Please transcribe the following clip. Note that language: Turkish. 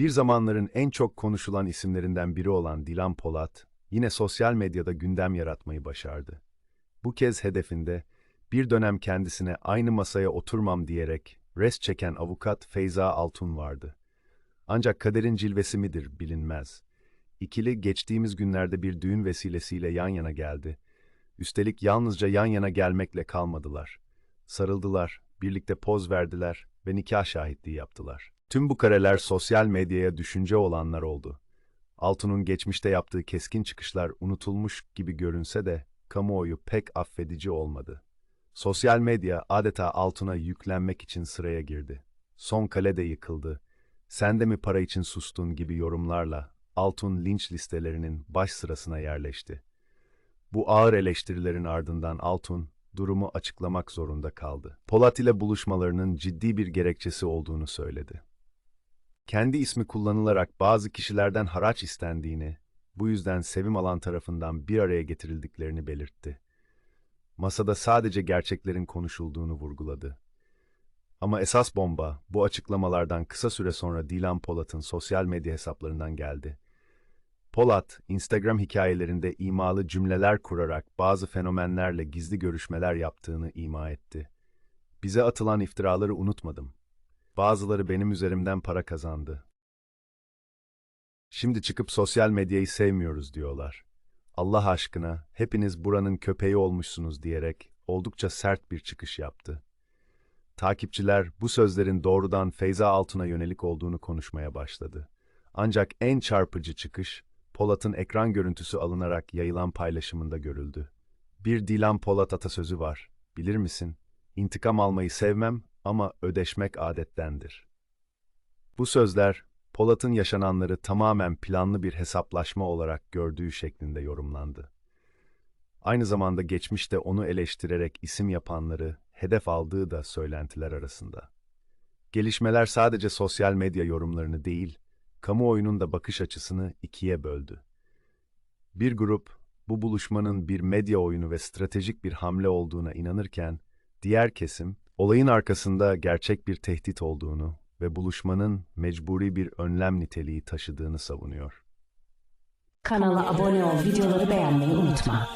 Bir zamanların en çok konuşulan isimlerinden biri olan Dilan Polat, yine sosyal medyada gündem yaratmayı başardı. Bu kez hedefinde, bir dönem kendisine aynı masaya oturmam diyerek res çeken avukat Feyza Altun vardı. Ancak kaderin cilvesi midir bilinmez. İkili geçtiğimiz günlerde bir düğün vesilesiyle yan yana geldi. Üstelik yalnızca yan yana gelmekle kalmadılar. Sarıldılar, birlikte poz verdiler ve nikah şahitliği yaptılar. Tüm bu kareler sosyal medyaya düşünce olanlar oldu. Altun'un geçmişte yaptığı keskin çıkışlar unutulmuş gibi görünse de kamuoyu pek affedici olmadı. Sosyal medya adeta Altun'a yüklenmek için sıraya girdi. Son kale de yıkıldı. Sen de mi para için sustun gibi yorumlarla Altun linç listelerinin baş sırasına yerleşti. Bu ağır eleştirilerin ardından Altun durumu açıklamak zorunda kaldı. Polat ile buluşmalarının ciddi bir gerekçesi olduğunu söyledi. Kendi ismi kullanılarak bazı kişilerden haraç istendiğini, bu yüzden Sevim Alan tarafından bir araya getirildiklerini belirtti. Masada sadece gerçeklerin konuşulduğunu vurguladı. Ama esas bomba bu açıklamalardan kısa süre sonra Dilan Polat'ın sosyal medya hesaplarından geldi. Polat, Instagram hikayelerinde imalı cümleler kurarak bazı fenomenlerle gizli görüşmeler yaptığını ima etti. Bize atılan iftiraları unutmadım. Bazıları benim üzerimden para kazandı. Şimdi çıkıp sosyal medyayı sevmiyoruz diyorlar. Allah aşkına hepiniz buranın köpeği olmuşsunuz diyerek oldukça sert bir çıkış yaptı. Takipçiler bu sözlerin doğrudan Feyza Altun'a yönelik olduğunu konuşmaya başladı. Ancak en çarpıcı çıkış, Polat'ın ekran görüntüsü alınarak yayılan paylaşımında görüldü. Bir Dilan Polat atasözü var, bilir misin? İntikam almayı sevmem ama ödeşmek adettendir. Bu sözler, Polat'ın yaşananları tamamen planlı bir hesaplaşma olarak gördüğü şeklinde yorumlandı. Aynı zamanda geçmişte onu eleştirerek isim yapanları hedef aldığı da söylentiler arasında. Gelişmeler sadece sosyal medya yorumlarını değil, kamuoyunun da bakış açısını ikiye böldü. Bir grup, bu buluşmanın bir medya oyunu ve stratejik bir hamle olduğuna inanırken, diğer kesim, olayın arkasında gerçek bir tehdit olduğunu ve buluşmanın mecburi bir önlem niteliği taşıdığını savunuyor. Kanala abone ol, videoları beğenmeyi unutma.